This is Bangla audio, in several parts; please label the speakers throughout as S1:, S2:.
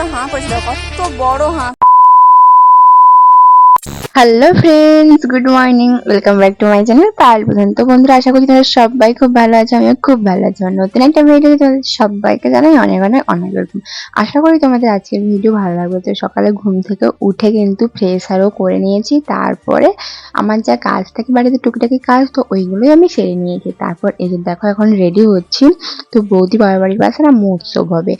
S1: একটা হাঁ করেছিল কত বড় হাঁ
S2: hello friends good morning welcome back to my channel পাল পর্যন্ত বন্ধুরা, আশা করি তোমরা সবাই খুব ভালো আছে, আমিও খুব ভালো আছি। আমার নতুন একটা ভিডিও তোমাদের সবাইকে জানাই অনেক অনেক অনেক ওয়েলকাম আশা করি তোমাদের আজকের ভিডিও ভালো লাগবে। তো সকালে ঘুম থেকে উঠে কিন্তু ফ্রেশ আরও করে নিয়েছি। তারপরে আমার যা কাজ থাকে, বাড়িতে টুকিটাকি কাজ, তো ওইগুলোই আমি সেরে নিয়েছি। তারপর এই যে দেখো, এখন রেডি হচ্ছি। তো বৌদি বাবার বাড়ির পাশে না, মহোৎসব হবে।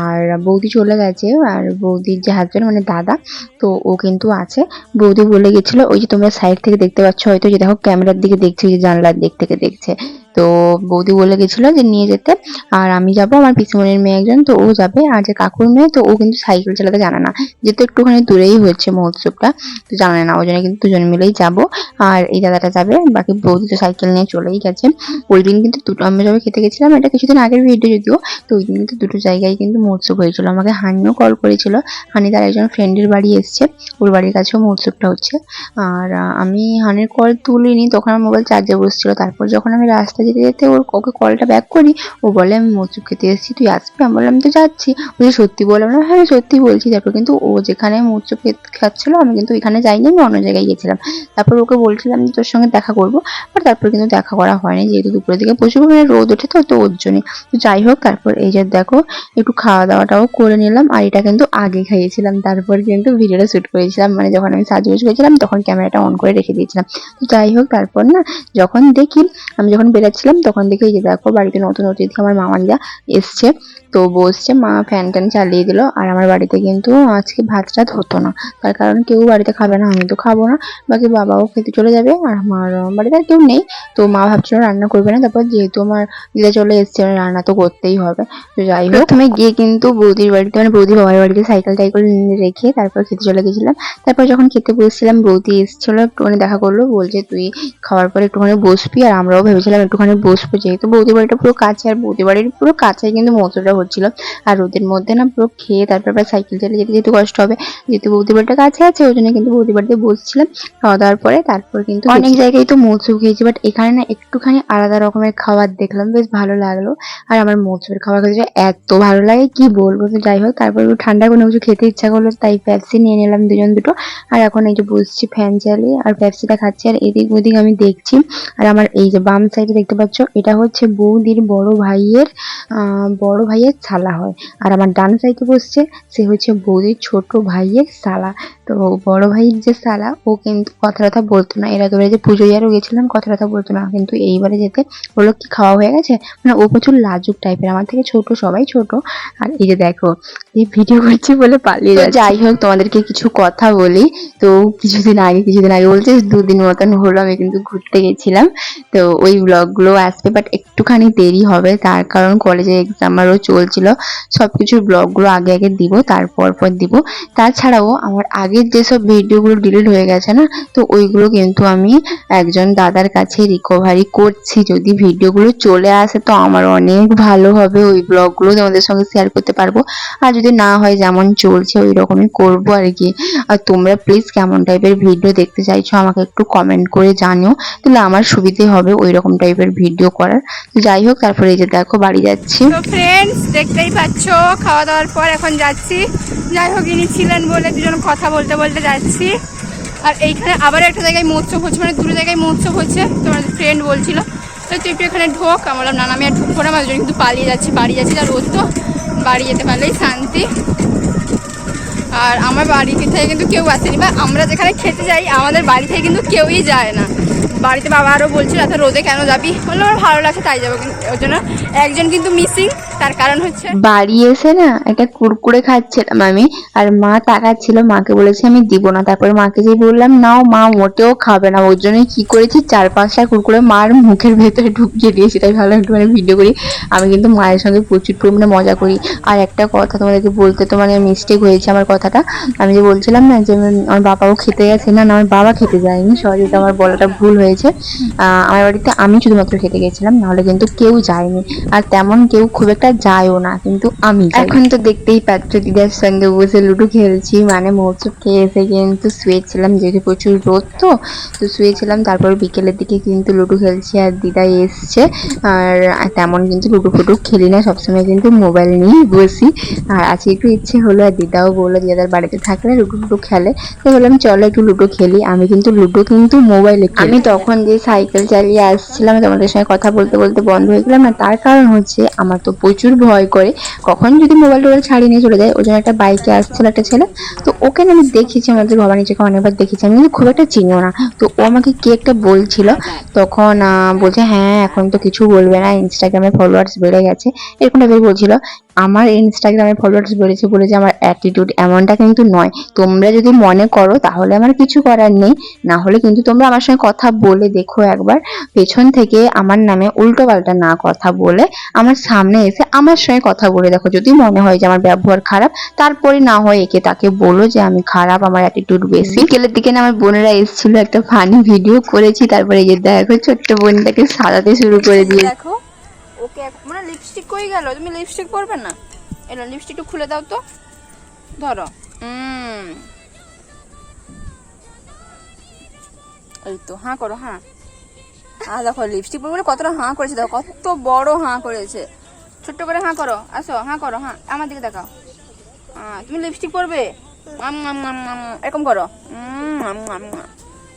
S2: আর বৌদি চলে গেছে, আর বৌদির যে হাজবেন্ড মানে দাদা, তো ও কিন্তু আছে। বৌদি বলে গেছিল, ওই যে তোমরা সাইড থেকে দেখতে পাচ্ছ, হয়তো যে দেখো ক্যামেরার দিকে দেখছে যে জানলার দিক থেকে দেখছে। তো বৌদি বলে গেছিল যে নিয়ে যেতে, আর আমি যাব, আমার পিসিমনির মেয়ে একজন, তো ও যাবে, আর যে কাকুর মেয়ে, তো ও কিন্তু সাইকেল চালাতে জানে না। যেহেতু একটুখানি দূরেই হয়েছে মহোৎসবটা, তো জানে না ওই জন্য কিন্তু দুজন মিলেই যাব। আর এই দাদাটা যাবে, বাকি বৌদি তো সাইকেল নিয়ে চলেই গেছে। ওই দিন কিন্তু দুটো, আমি যবে খেতে গেছিলাম, এটা কিছুদিন আগের ভিডিও যদিও, তো ওই দিন কিন্তু দুটো জায়গায় কিন্তু মহোৎসব হয়েছিল। আমাকে হানিও কল করেছিল, হানি তার একজন ফ্রেন্ডের বাড়ি এসছে, ওর বাড়ির কাছেও মহোৎসবটা হচ্ছে। আর আমি হানির কল তুলিনি, তখন আমার মোবাইল চার্জে বসছিল, তারপর যখন আমি রাস্তা যেতে যেতে ওর ওকে কলটা ব্যাক করি, ও বলে, আমি মহোৎসব খেতে এসেছি, তুই আসবি? আমি বললাম তো যাচ্ছি। বলছি সত্যি বললাম না হ্যাঁ সত্যি বলছি তারপর কিন্তু ও যেখানে খেত- খাচ্ছিল, আমি কিন্তু এখানে যাইনি, আমি অন্য জায়গায় গিয়েছিলাম। তারপর ওকে বলছিলাম যে, তোর সঙ্গে দেখা করব। বাট তারপর কিন্তু দেখা করা হয়নি, যেহেতু দুপুরের দিকে প্রচুর পরিমাণে রোদ ওঠে তো তো ওর জন্যই তো যাই হোক, তারপর এই যে দেখো, একটু খাওয়া দাওয়াটাও করে নিলাম, আর এটা কিন্তু আগে খাইয়েছিলাম, তারপর কিন্তু ভিডিওটা শ্যুট করেছিলাম মানে যখন আমি সাজগোজ করেছিলাম, তখন ক্যামেরাটা অন করে রেখে দিয়েছিলাম। তো যাই হোক, তারপর না, যখন দেখি, আমি যখন বেরাচ্ছিলাম তখন দেখি যে দেখো বাড়িতে নতুন অতিথি আমার মামারিরা এসছে। তো বসছে, মা ফ্যান ট্যান চালিয়ে দিল। আর আমার বাড়িতে কিন্তু আজকে ভাত টাত হতো না। তার কারণ কেউ বাড়িতে খাবে না, আমি তো খাব না। বাকি বাবাও খেতে চলে যাবে, আর আমার বাড়িতে আর কেউ নেই। তো মা ভাবছিল রান্না করবে না, তারপর যেহেতু আমার দিদা চলে এসছে মানে রান্না তো করতেই হবে। তো যাই হোক প্রথমে গিয়ে কিন্তু বৌদির বাড়িতে মানে বৌদি বাবার বাড়িতে সাইকেল টাইকেল রেখে তারপর খেতে চলে গেছিলাম। তারপর যখন খেতে বসছিলাম, বৌদি এসেছিল, একটুখানি দেখা করল, বলছে, তুই খাওয়ার পরে একটুখানি বসবি। আর আমরাও ভেবেছিলাম একটুখানি বসবো, যেহেতু বৌদি বাড়িটা পুরো কাছে, আর বৌদি বাড়ির পুরো কাছেই কিন্তু মৌসুমটা হচ্ছিল আর রোদের মধ্যে না পুরো খেয়ে তারপর আবার সাইকেল চালিয়ে যেতে যেহেতু কষ্ট হবে যেহেতু বৌদি বাড়িটা কাছে আছে ওই জন্য কিন্তু বৌদি বাড়িতে বসছিলাম। খাওয়া দাওয়ার পরে তারপর কিন্তু অনেক জায়গায় তো মৌসুম খেয়েছি বাট এখানে না একটুখানি আলাদা রকমের খাবার দেখলাম বেশ ভালো লাগল। আর আমার মৌসুমের খাবার খেতে এত ভালো লাগে কি বলব? তো যাই হোক তারপর একটু ঠান্ডা কোনো কিছু খেতে ইচ্ছা করল তাই প্যাপসি নিয়ে নিলাম দুজন দুটো। আর এখন এই যে বসছি ফ্যান চালিয়ে আর পেপসিটা খাচ্ছি আর এদিক ওদিক আমি দেখছি। আর আমার এই যে বাম সাইডে দেখতে পাচ্ছ এটা হচ্ছে বৌদির বড় ভাইয়ের আহ, বড় ভাইয়ের শালা হয়। আর আমার ডান সাইডে বসছে সে হচ্ছে বৌদির ছোট ভাইয়ের শালা তো বড় ভাইয়ের যে শালা ও কিন্তু কথা কথা বলতো না। এর আগেবারে যে পুজো আরও গেছিলাম কথা কথা বলতো না। কিন্তু এইবারে যেতে বলল কি খাওয়া হয়ে গেছে? মানে ও প্রচুর লাজুক টাইপের আমার থেকে ছোট সবাই ছোট। আর এই যে দেখো এই ভিডিও করছি বলে পালিয়ে যাচ্ছে। যাই হোক তোমাদেরকে কিছু কথা বলি। তো কিছুদিন আগে কিছুদিন আগে বলছে দুদিন মতন হলো আমি কিন্তু ঘুরতে গেছিলাম। তো ওই ব্লগগুলো আসবে বাট একটুখানি দেরি হবে। তার কারণ কলেজে এক্সাম আরও চলছিল সব কিছুর ব্লগগুলো আগে আগে দিব, তারপর পর দিব। তাছাড়াও আমার আগের যেসব ভিডিওগুলো ডিলিট হয়ে গেছে না, তো ওইগুলো কিন্তু আমি একজন দাদার কাছে রিকভারি করছি। যদি ভিডিওগুলো চলে আসে, তো আমার অনেক ভালো হবে, ওই ব্লগগুলো তোমাদের সঙ্গে শেয়ার করতে পারব। আর যদি না হয়, যেমন চলছে ওই রকমই করব আর কি। আর তোমরা প্লিজ কেমন টাইপের ভিডিও দেখতে চাইছো, আমাকে একটু কমেন্ট করে জানিও। তাহলে আমার সুবিধে হবে ওই রকম টাইপের ভিডিও করার। তো যাই হোক, তারপরে এই যে দেখো, বাড়ি যাচ্ছি।
S1: ফ্রেন্ডস দেখতেই পাচ্ছ খাওয়া দাওয়ার পর এখন যাচ্ছি। যাই হোক, ইনি ছিলেন বলে দুজন কথা বলতে বলতে যাচ্ছি। আর এইখানে আবার একটা জায়গায় মহোৎসব হচ্ছে মানে দুটো জায়গায় মহোৎসব হচ্ছে তোমার ফ্রেন্ড বলছিল। তো তুই একটু এখানে ঢোক, আমি বললাম, না আমি আর ঢুকবো না আমি কিন্তু পালিয়ে যাচ্ছি, বাড়ি যাচ্ছি আর রোদ তো, বাড়ি যেতে পারলেই শান্তি। আর আমার বাড়ি থেকে কিন্তু কেউ আসেনি, বা আমরা যেখানে খেতে যাই, আমাদের বাড়ি থেকে কিন্তু কেউই যায় না। বাড়িতে বাবা আরও বলছিল, এত রোদে কেন যাবি? বলল, আমার ভালো লাগছে, তাই যাব। কিন্তু ওর জন্য একজন কিন্তু মিসিং তার কারণ হচ্ছে?
S2: বাড়ি এসে না একটা কুরকুরে খাচ্ছিলাম আমি, আর মা তাকাচ্ছিল, মাকে বলেছি আমি দিব না। তারপরে মাকে যে বললাম, নাও মা, মোটেও খাবে না। ওর জন্য কি করেছি, চার পাঁচটা কুরকুরে মার মুখের ভেতরে ঢুকিয়ে দিয়েছি, তাই ভালো একটু মানে ভিডিও করি। আমি কিন্তু মায়ের সঙ্গে প্রচুর পরিমাণে মজা করি। আর একটা কথা তোমাদেরকে বলতে তো মানে মিস্টেক হয়েছে আমার কথাটা। আমি যে বলছিলাম না যে, আমার বাবাও খেতে গেছে না না, আমার বাবা খেতে যায়নি সরি এটা আমার বলাটা ভুল হয়েছে। আমার বাড়িতে আমি শুধুমাত্র খেতে গেছিলাম, নাহলে কিন্তু কেউ যায়নি। আর তেমন কেউ খুব একটা যায়ও না কিন্তু আমি এখন তো দেখতেই পাচ্ছ দিদার সঙ্গে বসে লুডো খেলছি মানে মৌসুম খেয়ে এসে কিন্তু শুয়েছিলাম যেহেতু প্রচুর রোদ তো তো শুয়েছিলাম তারপর বিকেলের দিকে কিন্তু লুডো খেলছি আর দিদা এসছে আর তেমন কিন্তু লুডো ফুডো খেলি না সবসময় কিন্তু মোবাইল নিয়েই বসি আর আজকে একটু ইচ্ছে হলো আর দিদাও বলল দিদার বাড়িতে থাকলে লুডো ফুডো খেলে তো বললাম চলো একটু লুডো খেলি আমি কিন্তু লুডো কিন্তু মোবাইলে আমি তখন যে সাইকেল চালিয়ে আসছিলাম তোমাদের সঙ্গে কথা বলতে বলতে বন্ধ হয়ে গেলাম না তার কারণ হচ্ছে আমার তো প্রচুর ভয় করে। কখন যদি মোবাইল টোবাইল ছাড়িয়ে নিয়ে চলে যায় ওই জন্য একটা বাইকে আসছিল একটা ছেলে, তো ওকে আমি দেখেছি আমাদের ভবানী থেকে অনেকবার দেখেছি। আমি কিন্তু খুব একটা চিনিও না। তো ও আমাকে কি একটা বলছিল, তখন বলছে হ্যাঁ এখন তো কিছু বলবে না ইনস্টাগ্রামে ফলোয়ার্স বেড়ে গেছে। এরকম টাইপের বলছিল। আমার ইনস্টাগ্রামে ফলোয়ার্স বেড়েছে বলে যে আমার অ্যাটিটিউড এমনটা কিন্তু নয়। তোমরা যদি মনে করো তাহলে আমার কিছু করার নেই। না হলে কিন্তু তোমরা আমার সঙ্গে কথা বলে দেখো একবার। পেছন থেকে আমার নামে উল্টো পাল্টা না কথা বলে আমার সামনে এসে আমার সঙ্গে কথা বলে দেখো। যদি মনে হয় যে আমার ব্যবহার খারাপ তারপরে না হয় একে তাকে বলো যে আমি খারাপ আমার অ্যাটিটিউড বেশি। বিকেলের দিকে না আমার বোনেরা এসেছিল একটা ফানি ভিডিও করেছি। তারপরে এই যে দেখো ছোট্ট বোনটাকে সাজাতে শুরু করে দিয়ে
S1: দেখো ওকে মানে লিপস্টিক কই গেল? তুমি লিপস্টিক পরবে না? এলো লিপস্টিকটা খুলে দাও তো। ধরো। এই তো, হাঁ করো হ্যাঁ আর দেখো লিপস্টিক পরবে বলে কতটা হাঁ করেছে, দেখো, কত বড় হাঁ করেছে। ছোট্ট করে হাঁ করো, আসো, হাঁ করো হ্যাঁ আমার দিকে দেখাও। তুমি লিপস্টিক পরবে? এরকম করো।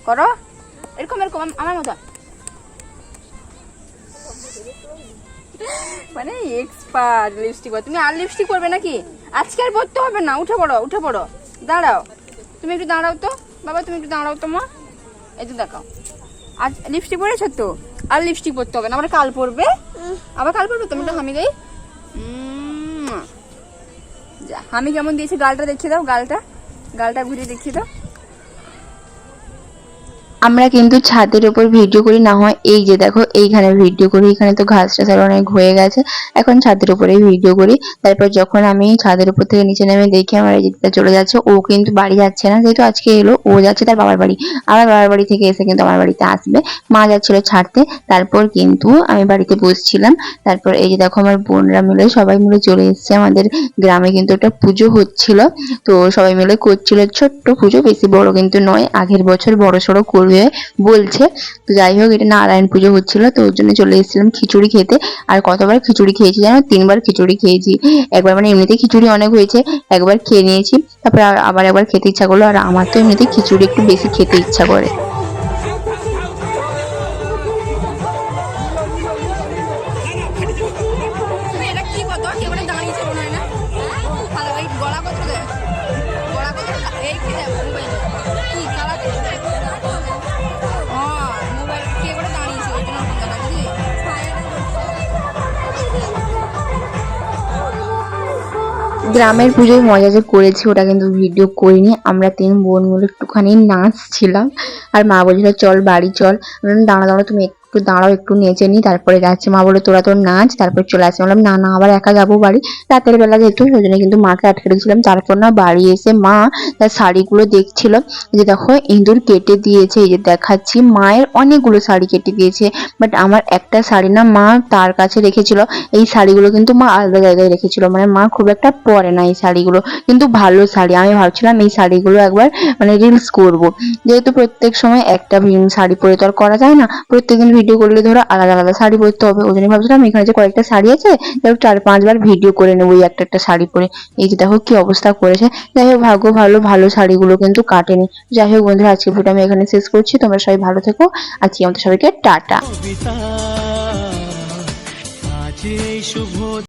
S1: করো? এরকম এরকম আমার মতো। মানে এক্সপার্ট লিপস্টিক তুমি আর লিপস্টিক পরবে নাকি? আজকে আর পড়তে হবে না, উঠে পড়ো উঠে পড়ো। দাঁড়াও। তুমি একটু দাঁড়াও তো। বাবা, তুমি একটু দাঁড়াও তো মা। এই তো দেখাও। আজ লিপস্টিক পরেছো তো? আর লিপস্টিক পরতে হবে না, আবার কাল পরবে? আবার কাল পরবে তুমি একটু হামি দেই। যা, হামি কেমন দিয়েছে? গালটা দেখিয়ে দাও, গালটা। গালটা ঘুরিয়ে দেখিয়ে দাও।
S2: আমরা কিন্তু ছাদের উপর ভিডিও করি, না হয় এই যে দেখো এইখানে ভিডিও করি, এখানে তো ঘাস টাস আর অনেক হয়ে গেছে। এখন ছাদের উপরে ভিডিও করি, তারপর যখন আমি ছাদের উপর থেকে নিচে নেমে দেখি আমার দিকটা চলে যাচ্ছে, ও কিন্তু বাড়ি যাচ্ছে না, যেহেতু আজকে এলো, ও যাচ্ছে তার বাবার বাড়ি। আবার বাবার বাড়ি থেকে এসে কিন্তু আমার বাড়িতে আসবে। মা যাচ্ছিল ছাড়তে, তারপর কিন্তু আমি বাড়িতে বসছিলাম। তারপর এই যে দেখো আমার বোনরা মিলে, সবাই মিলে চলে এসেছে। আমাদের গ্রামে কিন্তু একটা পুজো হচ্ছিল। তো সবাই মিলে করছিল ছোট্ট পুজো, বেশি বড় কিন্তু নয়, আগের বছর বড় সড়ো করবে বলছে। তো যাই হোক, এটা নারায়ণ পুজো হচ্ছিল, তো ওর জন্য চলে এসেছিলাম খিচুড়ি খেতে। আর কতবার খিচুড়ি খেয়েছি জানো? তিনবার খিচুড়ি খেয়েছি। একবার মানে এমনিতে খিচুড়ি অনেক হয়েছে, একবার খেয়ে নিয়েছি। তারপরে আবার একবার খেতে ইচ্ছা করল, আর আমার তো এমনিতে খিচুড়ি একটু বেশি খেতে ইচ্ছা করে। গ্রামের পুজোয় মজা যে করেছি, ওটা কিন্তু ভিডিও করিনি। আমরা তিন বোন মিলে একটুখানি নাচছিলাম। আর মা বলছিল, চল বাড়ি চল। দাঁড়া দাঁড়া, তুমি একটু দাঁড়াও, একটু নেচে নি। তারপরে যাচ্ছে। মা বলে তোরা তোর নাচ। তারপর চলে আসছে বললাম, না না, আবার একা যাব বাড়ি। রাতের বেলা যেহেতু, সেই জন্য কিন্তু মাকে আটকে রেখেছিলাম। তারপর না বাড়ি এসে মা তার শাড়িগুলো দেখছিল। যে দেখো, ইঁদুর কেটে দিয়েছে। এই যে দেখাচ্ছি, মায়ের অনেকগুলো শাড়ি কেটে দিয়েছে। বাট আমার একটা শাড়ি না মা তার কাছে রেখেছিল। এই শাড়িগুলো কিন্তু মা আলাদা জায়গায় রেখেছিল। মানে মা খুব একটা পরে না এই শাড়িগুলো। কিন্তু ভালো শাড়ি। আমি ভাবছিলাম এই শাড়িগুলো একবার মানে রিলস করব। যেহেতু প্রত্যেক সময় একটা শাড়ি পরে তো আর করা যায় না। প্রত্যেকদিন ভিডিও করলে ধরো আলাদা আলাদা শাড়ি পরতে হবে। ওই জন্য ভাবছিলাম এখানে যে কয়েকটা শাড়ি আছে চার পাঁচবার ভিডিও করে নেব ওই একটা একটা শাড়ি পরে। এই যে দেখো কি অবস্থা করেছে। যাই হোক, ভাগ্য ভালো ভালো শাড়িগুলো কিন্তু কাটেনি। যাই হোক বন্ধুরা আজকে ভিডিও আমি এখানে শেষ করছি। তোমরা সবাই ভালো থেকো। আজকে আমাদের সবাইকে টাটা।